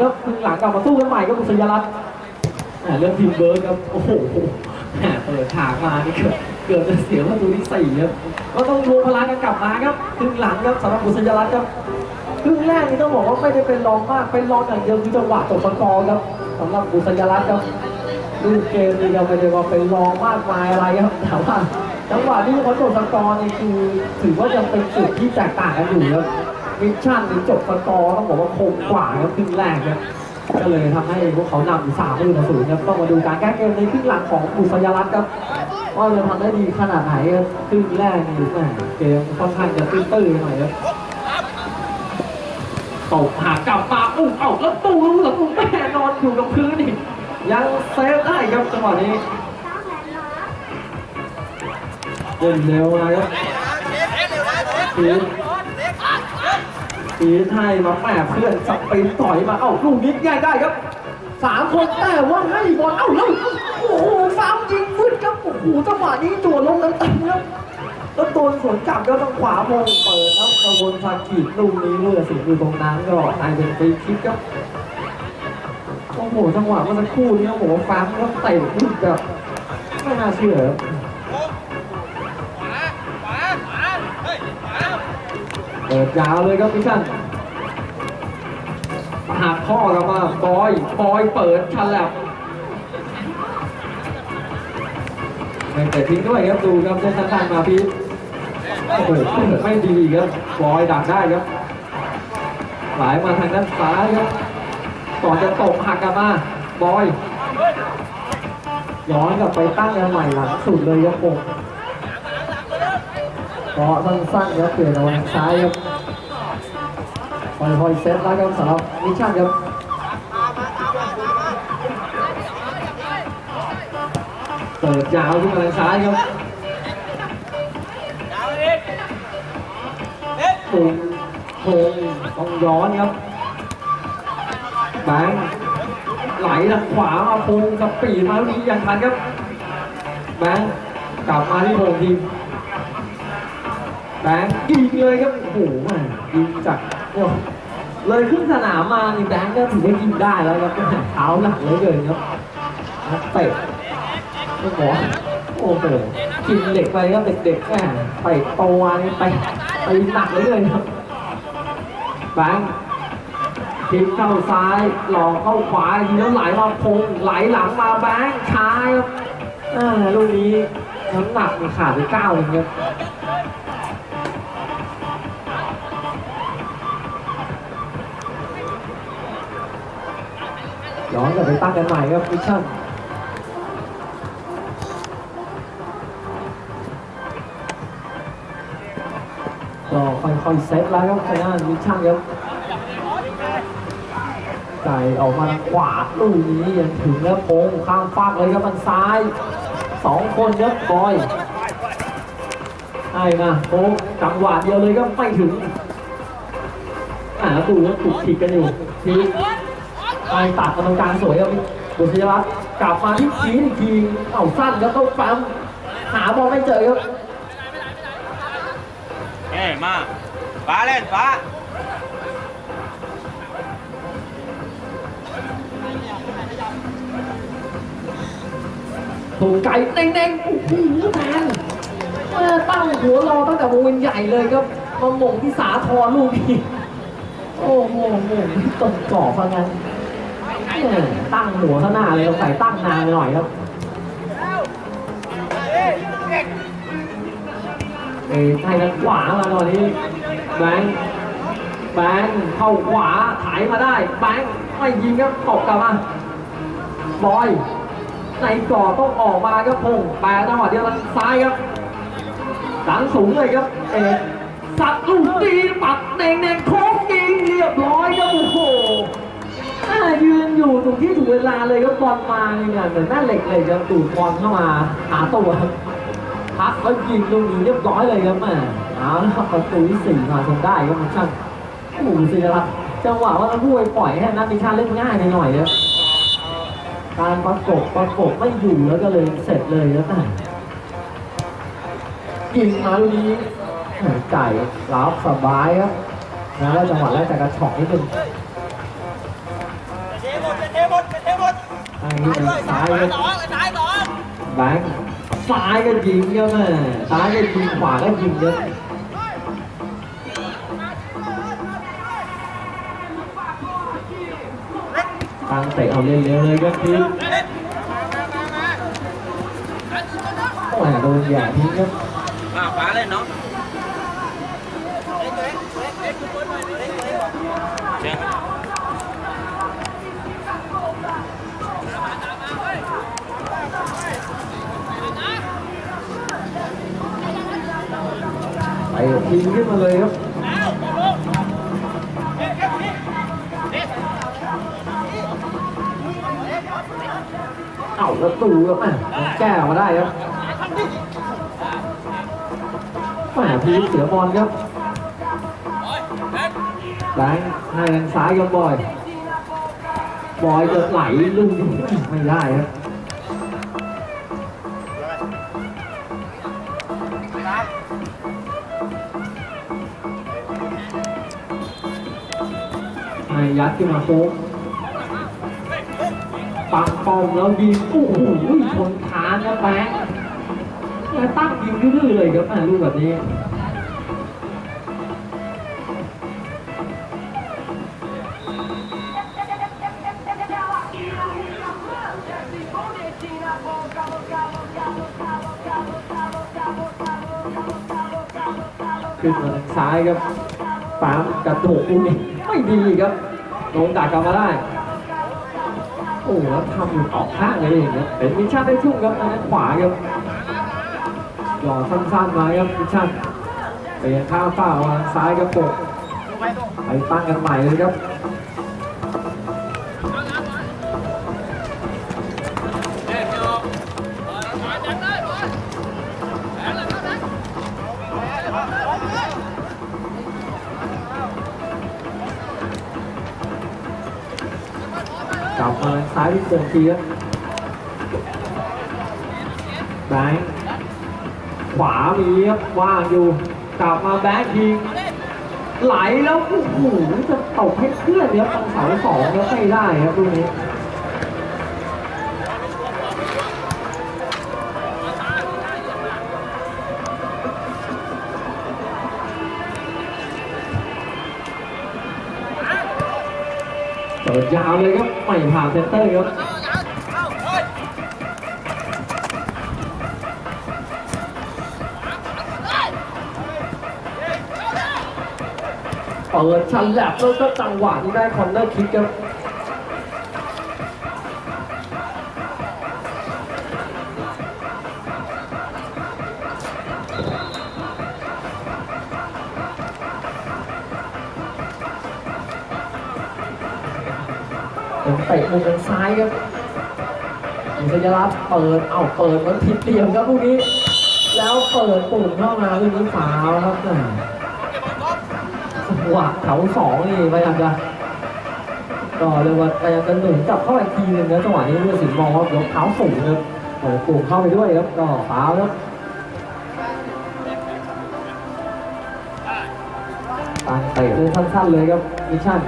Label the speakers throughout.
Speaker 1: ครับครึ่งหลังกลับมาสู้กันใหม่ครับคุณสยรัตน์อ่าเรื่องทีมเบิร์กครับ โอ้โหแหมเปิดฉากมานี่เกือบเกือบจะเสียประตูที่สี่ครับ ก็ต้องรวมพลังกันกลับมาครับครึ่งหลังครับสำหรับคุณสยรัตน์ครับครึ่งแรกนี่ต้องบอกว่าไม่ได้เป็นรองมาก เป็นรองอย่างเดียวคือจังหวะตกสกอร์ครับสำหรับคุณสยรัตน์ครับดูเกมนี่ยังไม่ได้ว่าเป็นรองมากมายอะไรครับแต่ว่าจังหวะที่เขาตกสกอร์นี่คือถือว่ายังเป็นจุดที่แตกต่างกันอยู่ครับ มิชชั่นหรือจบสกอร์ต้องบอกว่าคงกว่าครับครึ่งแรกครับก็เลยทำให้พวกเขานำอยู่สามลูกต่อศูนย์ครับต้องมาดูการแก้เกมในครึ่งหลังของบุษยรัตน์ครับว่าจะทำได้ดีขนาดไหนครับครึ่งแรกนี่แหมเกมค่อนข้างจะตื้อๆหน่อยครับตกหากกลับมาอุ้มเอ้าแล้วตู้ลูกหลังแม่นอนอยู่กับพื้นนี่ยังเซฟได้ครับจังหวะนี้เล่นเร็วนะครับ ทีมปีนให้มาแปะเพื่อนสปรินต่อยมาเอ้าลูกนี้แย่งได้ครับสามคนแต่ว่าให้บอลเอ้าแล้วโอ้โหฟาวยิงฟึดครับโอ้โหจังหวะนี้ตัวลงน้ำตันครับแล้วโดนสวนกลับแล้วทางขวามงเปิดครับกระวนพากีดลูกนี้เมื่อสิอยู่ตรงนั้นก็กลายเป็นฟรีคิกครับโอ้โหจังหวะเมื่อสักครู่นี้โอ้โหฟาวก็เตะลูกแบบไม่น่าเชื่อ ปิดยาวเลยครับพี่ชันหักข้อกันมาบอยบอยเปิดฉลับไม่เตะทิ้งด้วยครับดูครับเส้นทางมาพี่โอ้โหไม่ดีครับบอยดักได้ครับไหลมาทางด้านซ้ายครับก่อนจะตกหักกลับมาบอยย้อนกลับไปตั้งกันใหม่หลังสุดเลยครับผมาะสั้นๆครับเปลี่ยนเอาทางซ้ายครับค่อยๆเซตแล้วครับสำหรับมิชชั่นครับเปิดยาวขึ้นมาทางซ้ายครับปุ่มโคงต้องย้อนครับแบงไหลทางขวามาพงกับปีมาลูกนี้ยังทันครับ แบงกลับมาที่พงทีม แบงค์ยิงเลยครับโอ้โหแม่ยิงจากเลยขึ้นสนามมานี่แบงค์ก็ถือว่ายิงได้แล้วครับเท้าหนักเลยเกินครับนักเตะโอ้โหโอ้โหกินเหล็กไปครับเด็กๆแม่ไปโตวนี่ไปไปหนักเลยเกินครับแบงค์ทิ้งเข้าซ้ายหลอกเข้าขวายิงแล้วไหลมาพงไหลหลังมาแบงค์ช้าครับอ่าลูกนี้น้ำหนักขาดไปเก้าเองครับ ย้อนกลับไปตั้งกันใหม่ครับมิชชั่นก็ค่อยๆเซตแล้วครับทางด้านมิชชั่นครับไก่ออกมาทางขวาลูกนี้ยังถึงแล้วโค้งข้างฟากเลยครับทางซ้ายสองคนครับบอยไอ้มาโค้งจังหวะเดียวเลยก็ไม่ถึงอ่าแล้วดูว่าถูกผิดกันอยู่ที ไปตัดกรรมการสวยครับบุษยรัตน์กลับมาที่ทีอีกทีเอ้าสั้นแล้วก็ปั๊มหาบอลไม่เจอครับ
Speaker 2: เอ้ยมาฟ้าเล่นฟ้า
Speaker 1: ถูกไก่เด้งๆโอ้โหแมนเออตั้งหัวรอตั้งแต่วงใหญ่เลยครับมาหม่งที่สาทรลูกนี้โอ้โหหม่งที่ตรงกรอบเพราะงั้นเออ ตั้งหัวข้างหน้าเลยเราใส่ตั้งนานหน่อยครับเอ้ยให้ทางขวามาตอนนี้แบงค์แบงค์เข้าขวาถ่ายมาได้แบงค์ไม่ยิงครับตกกลับมาบอยในก่อต้องออกมาครับพงแปรจังหวะเดียวทางซ้ายครับหลังสูงเลยครับเอกสัตว์ลูกตีปัดเน่งเน่งโค้งยิงเรียบร้อยครับโอ้โห ยืนอยู่ตรงที่ถูกเวลาเลยครับอลมาเนี่ยเหมือนแม่เหล็กเลยครับตูดบอลเข้ามาหาตัวพักแล้วยิงตรงนี้เรียบร้อยเลยครับแม่เอาละครับประตูที่สี่มาจนได้ครับมิชชั่นโอ้โหสิครับจังหวะว่าทั้งคู่ไปปล่อยให้นัทมิชชั่นเล่นง่ายหน่อยครับการประกบประกบไม่อยู่แล้วก็เลยเสร็จเลยแล้วแต่ยิงมาลูกนี้แหม่ไก่รับสบายครับนะแล้วจังหวะแรกจากกระชอกนิดนึง ไอ้นี่เป็นซ้ายครับ
Speaker 2: สองซ้ายสอง
Speaker 1: แบงค์ซ้ายก็ยิงครับแม่ซ้ายก็ยิงขวาก็ยิงครับตั้งเตะเอาเร็วๆเลยครับทีมโอ้ยโดนแย่ทิ้งครับ
Speaker 2: มาฟ้าเล่นเนาะเชิญ
Speaker 1: ไปทิ้งขึ้นมาเลยครับเอาแล้วตูครับแม่แก้มาได้ครับแม่พีเสียบอลครับแบงค์ให้ทางซ้ายกับบอย บอยจะไหลลูกนี้ไม่ได้ครับ ยัดขึ้นมาโค้งปักปอมแล้วยิงโอ้โหชนคานครับแบงค์แล้วตั้งยิงดื้อเลยครับแม่ลูกแบบนี้ขึ้นมาทางซ้ายครับปามกระโดดลูกนี้ไม่ดีครับ ลงดักกลับมาได้ โอ้แล้วทำอยู่ออกข้างเลยอย่างเงี้ยเป็นมิชชั่นได้ทุ่งครับอันนั้นขวาครับหล่อสั้นๆมาครับมิชชั่นเปลี่ยนข้างเฝ้ามางซ้ายครับโปกไปตั้งกันใหม่เลยครับางซ้ายที่โป่งทีครับแบงค์ขวามีครับว่างอยู่กลับมาแบงค์ยิงไหลแล้วโอ้โหจะตกให้เพื่อนครับทางเสาสองแล้วไม่ได้ครับลูกนี้ ปิดยาวเลยครับไม่ผ่านเซนเตอร์ครับเปิดชันแลบแล้วก็จังหวะที่ได้คอนเนอร์คิกครับ นเตะมุมทางซ้ายครับมีสัญลักษณ์เปิดเอ้าเปิดมันผิดเหลี่ยมครับพวกนี้ แล้วเปิดปุ่มเข้ามาลูกนี้ฟาวครับหม่จังหวะแถวสองนี่พยายามจะก็เรียกว่าพยายามจะหนุนกลับเข้าไปทีนึงนะจังหวะนี้เพื่อสิงห์มองว่ายกเท้าสูงครับเปิดปุ่มเข้าไปด้วยครับก็ฟาวครับตั้งเตะเลยสั้นๆเลยครับมิชชั่น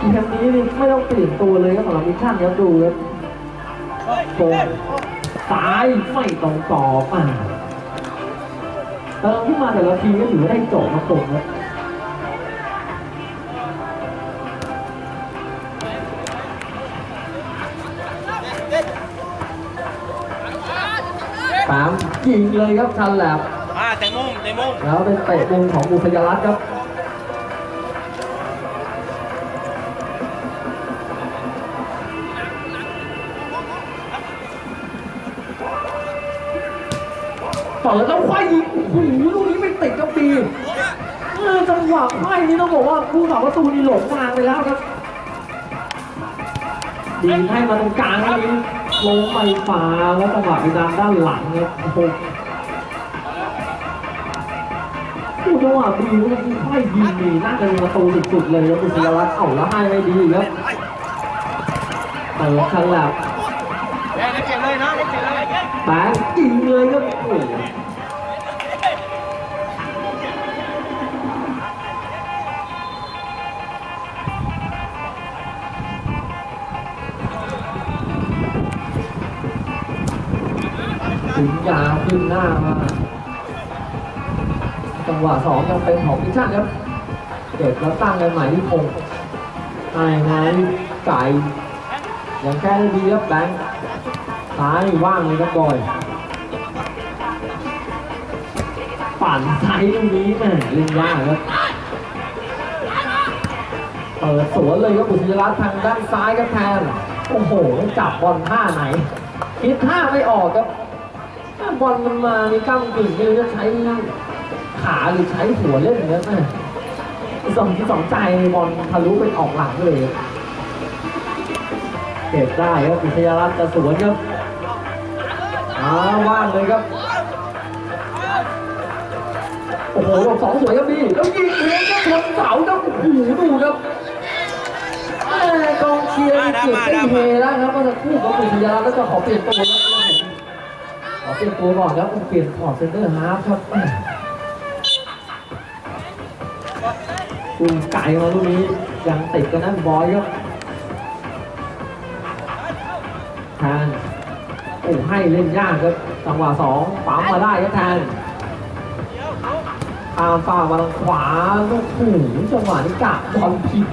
Speaker 1: ทีมนี้นี่ไม่ต้องเปลี่ยนตัวเลยครับสำหรับมิชชั่นครับดูครับโกงซ้ายไม่ตรงกรอบอะแต่เราที่มาแต่ละทีก็ถือว่าได้โจทย์มาตรงครับสามยิงเลยครับชันแหลบ
Speaker 2: มาแต่มุมแต่มุม
Speaker 1: แล้วเป็นเตะมุมของบุษยรัตน์ครับ เปิดแล้วควายยิงโอ้โหลูกนี้ไม่ติดครับปีเออจังหวะไพ่นี่ต้องบอกว่าผู้สาประตูนี่หลงทางไปแล้วครับดีให้มาตรงกลางแล้วนี้ลงไปฟ้าแล้วจังหวะไปดันด้านหลังครับโอ้โหผู้จังหวะดีแล้วคือไพ่ยิงนี่น่าจะเป็นประตูสุดๆเลยครับบุษยรัตน์เอ้าแล้วให้ไม่ดีครับเปิดฉลับ
Speaker 2: เล่นเจ็บเลยนะเล่นเจ็บเลย
Speaker 1: แบงยิงเลยครับโอ้โห ถึงยาขึ้นหน้ามา จังหวะสองยังเป็นของพิชชันครับเด็ดแล้วตั้งกันใหม่ที่คงไอ้ไงไก่ยังแก้ได้ดีครับแบงค์ซ้ายว่างเลยครับบอย ปั่นไซส์ตรงนี้แหม่เล่นยากครับเปิดสวนเลยครับบุษยรัตน์ทางด้านซ้ายครับแทนโอ้โหจับบอลท่าไหน คิดท่าไม่ออกครับถ้าบอลมันมาในก้ามกึ่งไม่รู้จะใช้ขาหรือใช้หัวเล่นอย่างเงี้ยแม่สองที่สองใจบอลทะลุไปออกหลังเลยเก็บได้ครับบุษยรัตน์จะสวนครับอ้าว่างเลยครับ อ้โหดอกสองสวยครับพี่แล้วยิงเลี้ยงก็ชนเสาครับโอ้โหดูครับแม่กองเชียร์นี่เก็บได้เฮแล้วครับเมื่อสักครู่ก็เป็นสัญลักษณ์แล้วก็ขอเปลี่ยนตัวแล้วขอเปลี่ยนตัวก่อนครับเปลี่ยนถอดเซนเตอร์ฮาร์ฟครับแม่คุมไก่มาลูกนี้ยังติดกันนั่นบอยครับแทนโอ้ให้เล่นยากครับจังหวะสองปั๊มมาได้ครับแทน ตามฝ่ามาทางขวาลูกหูจังหวะนี้กะบอลผิด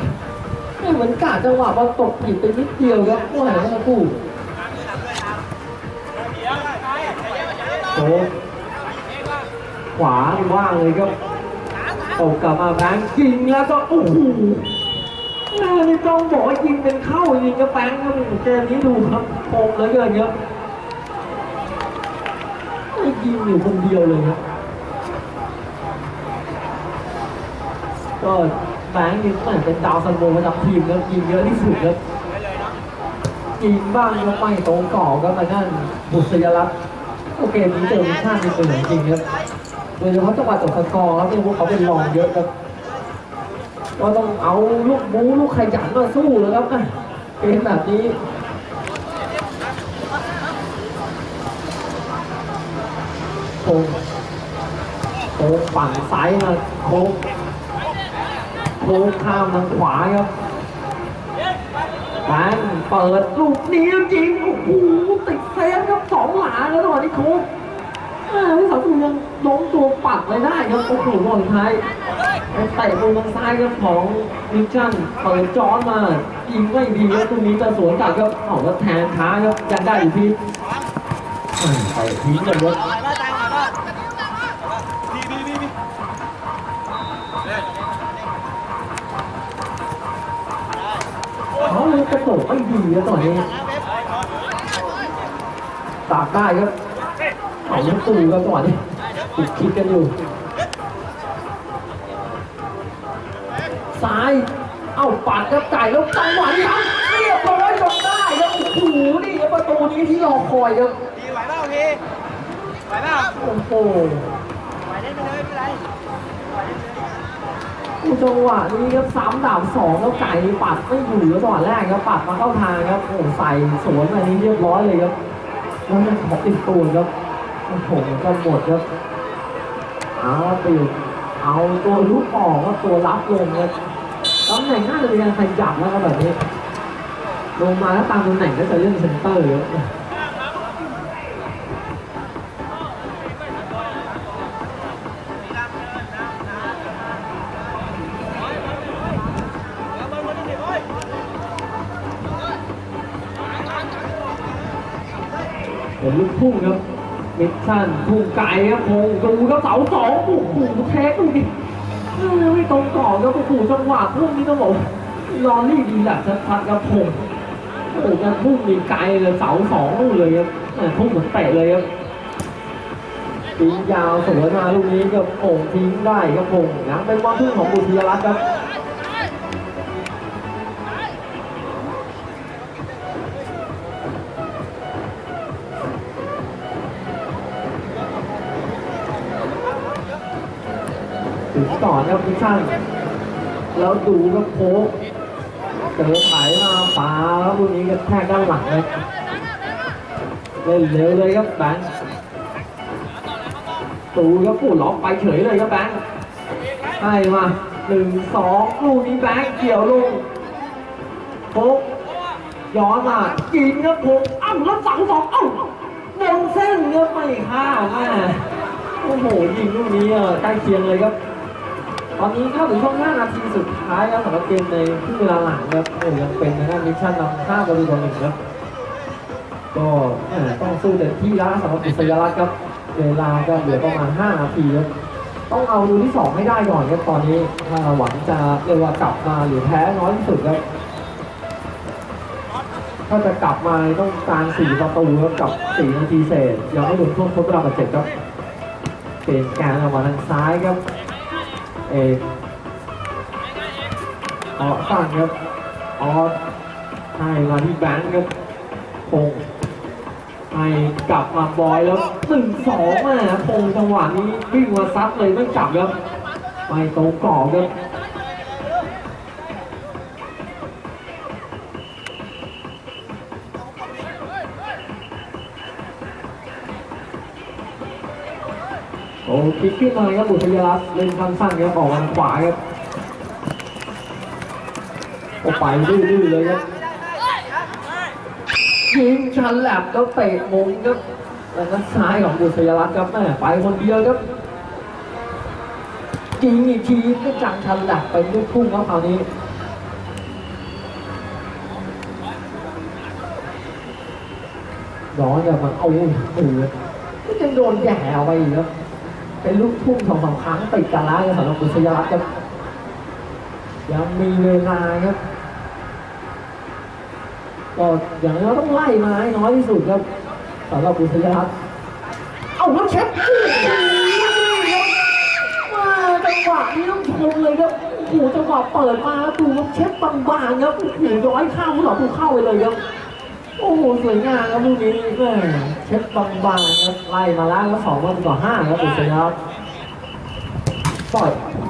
Speaker 1: เนี่เหมือนกะจังหวะบอลตกผิดไปนิดเดียวครับว่าไหนนะคู่โอ้ขวาว่างเลยครับตกกลับมาแบงค์ยิงแล้วก็โอ้โหน่านี่ต้องบอกว่ายิงเป็นเข้ายิงกระแปงครับเกมนี้ดูครับคมเหลือเกินครับไม่ยิงอยู่คนเดียวเลยครับ ก็แบงค์นี่เหมือนเป็นดาวซันโบประจำทีมแล้วยิงเยอะที่สุดครับยิงบ้างก็ไม่ตรงกรอครับมานั่นบุษยรัตน์โอเคมีเจอมิชชั่นมีเป็นจริงครับโดยเฉพาะจังหวะจบสกอร์ครับเนี่พวกเขาเป็นรองเยอะครับก็ต้องเอาลูกบู๊ลูกขยันมาสู้เลยครับเกมแบบนี้โค้งโค้งฝั่งซ้ายมาโค้ง โค้งข้ามทางขวาครับแบงเปิดลูกนี้จริง โอ้โห ติดเซฟครับสองหลาแล้วตอนนี้โค้งอ่าที่สาวตูยังล้มตัวปัดเลยได้ครับ โอ้โหบอลท้ายเตะบนทางซ้ายครับของมิชชั่นเปิดจอนมายิงไม่ดีครับตรงนี้จะสวนกลับครับเอาแล้วแทนค้าครับยังได้อยู่ที่ไปทิ้งเลยครับ เขาเลยกระโดดไม่ดีครับตอนนี้ตากได้ครับเอาลูกตูครับจังหวะนี้ติดคิดกันอยู่ซ้าย เอ้าปัดครับไก่แล้วจังหวะนี้ครับเรียบร้อยจนได้ครับโอ้โหนี่ครับประตูนี้ที่รอคอยครับ
Speaker 2: พี่ไหวเปล่าพี่ไหวเปล่า
Speaker 1: โอ้โห
Speaker 2: ไหวได้ไปเลยไม่เป็นไร
Speaker 1: จังหวะนี้ครับสามดาบสองแล้วไก่ปัดไม่อยู่แล้วตอนแรกครับปัดมาเข้าทางครับโอ้ใส่สวนอันนี้เรียบร้อยเลยครับแล้วยังขอติดตัวครับโอ้โหก็หมดครับเอาติดเอาตัวลุกออกก็ตัวรับลงครับตำแหน่งน่าจะเป็นการขยับแล้วครับแบบนี้ ลงมาแล้วตามตำแหน่งก็จะเล่อนเซนเตอร์ครับ ลูกพุ่งครับมิชชั่นพุ่งไกลครับโคงดูครับเสาสองโอ้โหเทคดูดิเออไม่ตรงต่อครับโอ้โหจังหวะพุ่งนี่ต้องบอกลอรี่ดีแหละชัดๆครับพงโอ้โหการพุ่งมีไกลเลยเสาสองเลยครับพุ่งเหมือนเตะเลยครับทิ้งยาวสวนมาลูกนี้ก็โอ่งทิ้งได้ครับพงยังเป็นบอลพุ่งของบุตรรัตน์ครับ ต่อครับพิชชั่นแล้วดูครับโค้กเจอไถมาปาแล้วลูกนี้ก็แทกด้านหลังเลยเล่นเร็วเลยครับแบงค์ตูครับผู้ล็อกไปเฉยเลยครับแบงค์ให้มาหนึ่งสองลูกนี้แบงค์เกี่ยวลงโค้กย้อนมากินครับโค้อ้าวแล้วเสาสองอ้าแหมงเส้นครับไม่ข้ามแม่โอ้โหยิงลูกนี้ใกล้เคียงเลยครับ ตอนนี้เข้าถึงช่วง5นาทีสุดท้ายแล้วสำหรับเกมในครึ่งเวลาหลังครับโอ้ยังเป็นนะฮะมิชชั่นนำ5ประตูต่อหนึ่งครับก็ต้องสู้เต็มที่แล้วสำหรับอิสยาลักครับเวลาก็เหลือประมาณ 5 นาทีครับต้องเอาดูที่ 2 ให้ได้ก่อนครับตอนนี้ถ้าหวังจะเรียกว่ากลับมาหรือแพ้น้อยที่สุดครับถ้าจะกลับมาต้องการ4ประตูครับกับ4นาทีเศษยังไม่รวมช่วงทดเวลาบาดเจ็บครับเปลี่ยนแกนออกมาทางซ้ายครับ เอกออสั้นครับออสให้มาที่แบงค์ครับคงให้กลับมาบอยแล้วหนึ่งสองมาคงจังหวะนี้วิ่งมาซัดเลยไม่จับครับไปตรงกรอบครับ โอ้คิกขึ้นมาครับบุตรยรัตน์เล่นสั้นครับออกทางขวาครับโอ้ไปดื้อๆเลยครับยิงชันแหลบแล้วเตะมุมครับแล้วก็ซ้ายของบุษยรัตน์ครับแม่ไปคนเดียวครับยิงอีกทีก็จังชันแหลบไปลูกทุ่งครับคราวนี้ร้อนแบบมันเอาโอ้โหก็ยังโดนแย่เอาไปอีกครับ เป็นลูกทุ่งสองสามครั้งติดกันแล้วสำหรับบุษยรัตน์ครับยังมีเวลาครับก็อย่างน้อยต้องไล่มาให้น้อยที่สุดครับสำหรับบุษยรัตน์เอาแล้วเช็คมาจังหวะนี้ต้องชมเลยครับโอ้โหจังหวะเปิดมาแล้วดูครับเช็คบางๆครับโอ้โหย้อยข้ามผู้หลับผู้เข้าไปเลยครับโอ้โหสวยงามครับลูกนี้แม่ เช็คบางๆครับไล่มาแล้วแล้วสองวันต่อห้าครับบุษยรัตน์ปล่อย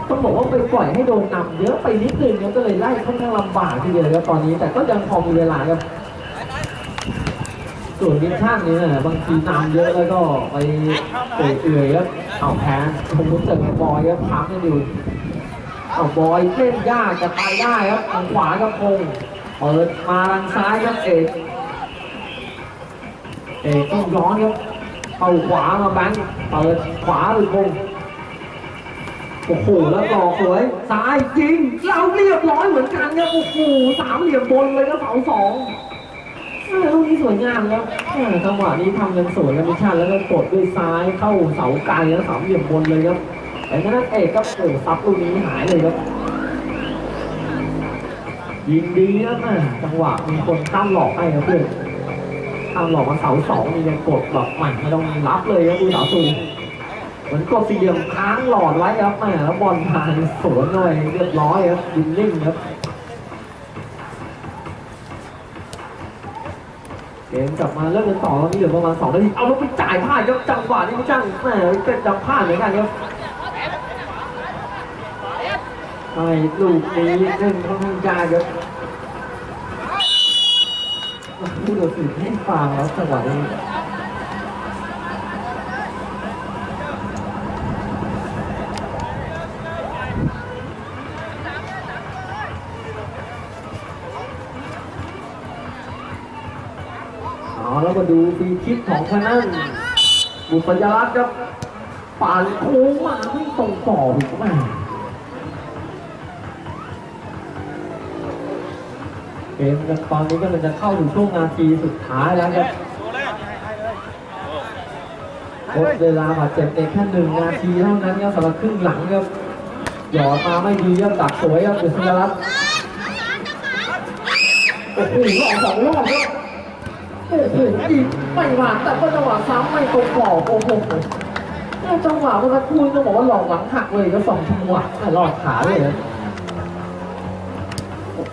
Speaker 1: ต้องบอกว่าไปปล่อยให้โดนนำเยอะไปนิดนึงครับก็เลยไล่ค่อนข้างลำบากทีเดียวครับตอนนี้แต่ก็ยังพอมีเวลาครับส่วนทีมชาติเนี่ยบางทีนำเยอะแล้วก็ไปเอื่อยๆแล้วเอาแพ้ผมรู้สึกบอยครับพักกันอยู่เอาบอยเล่นยากจะไปได้ครับทางขวาครับพงเปิดมาทางซ้ายครับเอก เอกต้องย้อนครับเอาขวามาแบงเปิดขวาหรือพงโอ้โหแล้วต่อสวยซ้ายจริงเราเรียบร้อยเหมือนกันครับโอ้โหสามเหลี่ยมบนเลยครับเสาสองลูกนี้สวยงามแล้วจังหวะนี้ทำกันสวยกันมิชชั่นแล้วก็กดด้วยซ้ายเข้าเสาไกลแล้วสามเหลี่ยมบนเลยครับแต่นั่นเอกก็โอ้ซับลูกนี้หายเลยครับยิงดีครับจังหวะมีคนข้ามหลอกให้ครับเพื่อน ข้ามหลอกมาเสาสองมียังกดแบบใหม่ไม่ต้องรับเลยครับดูเสาสูงเหมือนกดสี่เหลี่ยมค้างหลอดไว้ครับแม่แล้วบอลทางสวนหน่อยเรียบร้อยครับยิงนิ่งครับเกมกลับมาเริ่มกันต่อแล้วนี่เหลือประมาณ2นาทีเอาแล้วไปจ่ายพลาดครับจังหวะนี้ไม่จังแหมเป็นจังพลาดเหมือนกันครับไอ้ลูกนี้เล่นค่อนข้างยากครับ ผู้ตัดสินให้ฟาวแล้วจังหวะนี้เอาแล้วมาดูฟรีคิกของทางนั้นบุษยรัตน์ครับป่านโค้งมาไม่ตรงต่ออีกแม่ เกมกันตอนนี้ก็มันจะเข้าถึงช่วงนาทีสุดท้ายแล้วครับลดเวลาบาดเจ็บในแค่หนึ่งนาทีเท่านั้นครับสำหรับครึ่งหลังครับหยอดมาไม่ดีครับดักสวยครับบุษยรัตน์โอ้โหรอบสองรอบครับโอ้โหยิงไม่หวานแต่ก็จังหวะซ้ำไม่ตรงกรอบโอ้โหจังหวะเมื่อสักครู่ต้องบอกว่าหลอกหลังหักเลยก็สองจังหวะแต่หลอกขาเลยนะ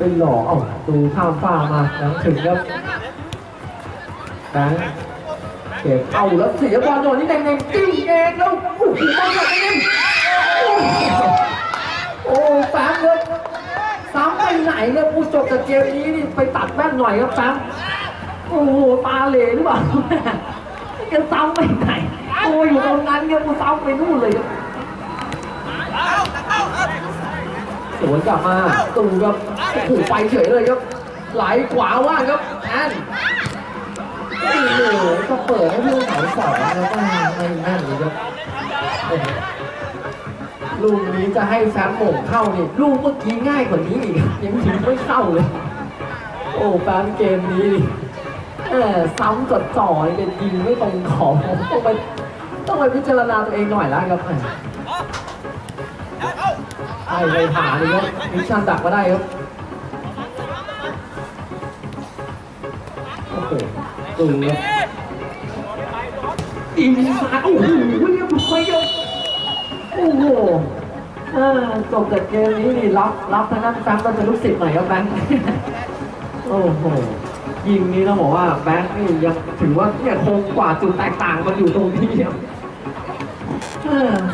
Speaker 1: อ้เป็นหลอกเอ้าดูข้ามฟ้ามาหลังถึงครับแบงค์เก็บเอาแล้วเสียบอลโดนนี่แดงๆจิ้งเองแล้วโอ้โหบอลแบบนี้โอ้แฟมครับซ้ำไปไหนเนี่ยผู้จบจากเกมนี้นี่ไปตัดแว่นหน่อยครับแฟมโอ้โหตาเหลหรือเปล่าจะซ้ำไปไหนโอ้อยู่ตรงนั้นเนี่ยกูซ้ำไปนู่นเลยครับ สวนกลับมาตูครับโอ้โหไปเฉยเลยครับ ไหลขวาว่างครับแอนโอ้โหก็เปิดให้เพื่อนสาวสองแล้วก็ไม่นั่นเลยครับลูกนี้จะให้แฟมโหม่งเข้านี่ลูกเมื่อกี้ง่ายกว่านี้อีกยังถึงไม่เข้าเลย โอ้แฟมเกมนี้นี่เออซ้ำจดจ่อเป็นยิงไม่ตรงขอบต้องไปต้องไปพิจารณาตัวเองหน่อยแล้วครับ ไอ้เลยผ่าเลยครับมิชชั่นดักมาได้ครับโอ้โหดูครับอินซาโอ้โหเรียบร้อยครับโอ้โหจบจากเกมนี้นี่รับรับทางด้านแฟนก็จะรู้สึกหน่อยครับแบงค์โอ้โหยิงนี้ต้องบอกว่าแบงค์นี่ยังถือว่าเนี่ยคงกว่าจุดแตกต่างมันอยู่ตรงนี้ครับ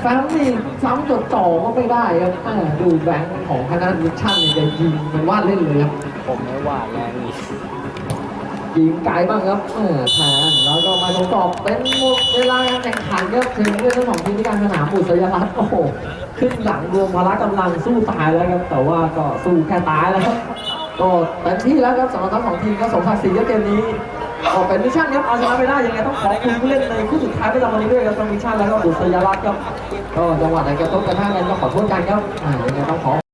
Speaker 1: แฟมนี่ซ้ำจดต่อก็ไม่ได้ครับเออดูแบงค์ของคณะมิชชั่นนี่จะยิงมันว่าเล่นเลยครับ
Speaker 2: ผมไม่หวานแรงอีก
Speaker 1: ยิงไกลบ้างครับเออแทนแล้วก็มาทดสอบเป็นหมดเวลาการแข่งขันครับถึงเรื่องของทีมที่การสนามบุษยรัตน์โอ้โหขึ้นหลังรวมพละกำลังสู้ตายแล้วครับแต่ว่าก็สู้แค่ตายแล้วครับก็เต็มที่แล้วครับสำหรับทั้งสองทีมก็สมศักดิ์ศรีกับเกมนี้ ก็เป็นมิชชั่นครับเอาชนะไปได้ยังไงต้องขอบคุณผู้เล่นในคู่สุดท้ายประจำวันนี้ด้วยครับทั้งมิชชั่นแล้วก็บุษยรัตน์ครับก็จังหวะไหนกระทบกระทั่งกันก็ขอโทษกันครับอ่ายังไงต้องขอ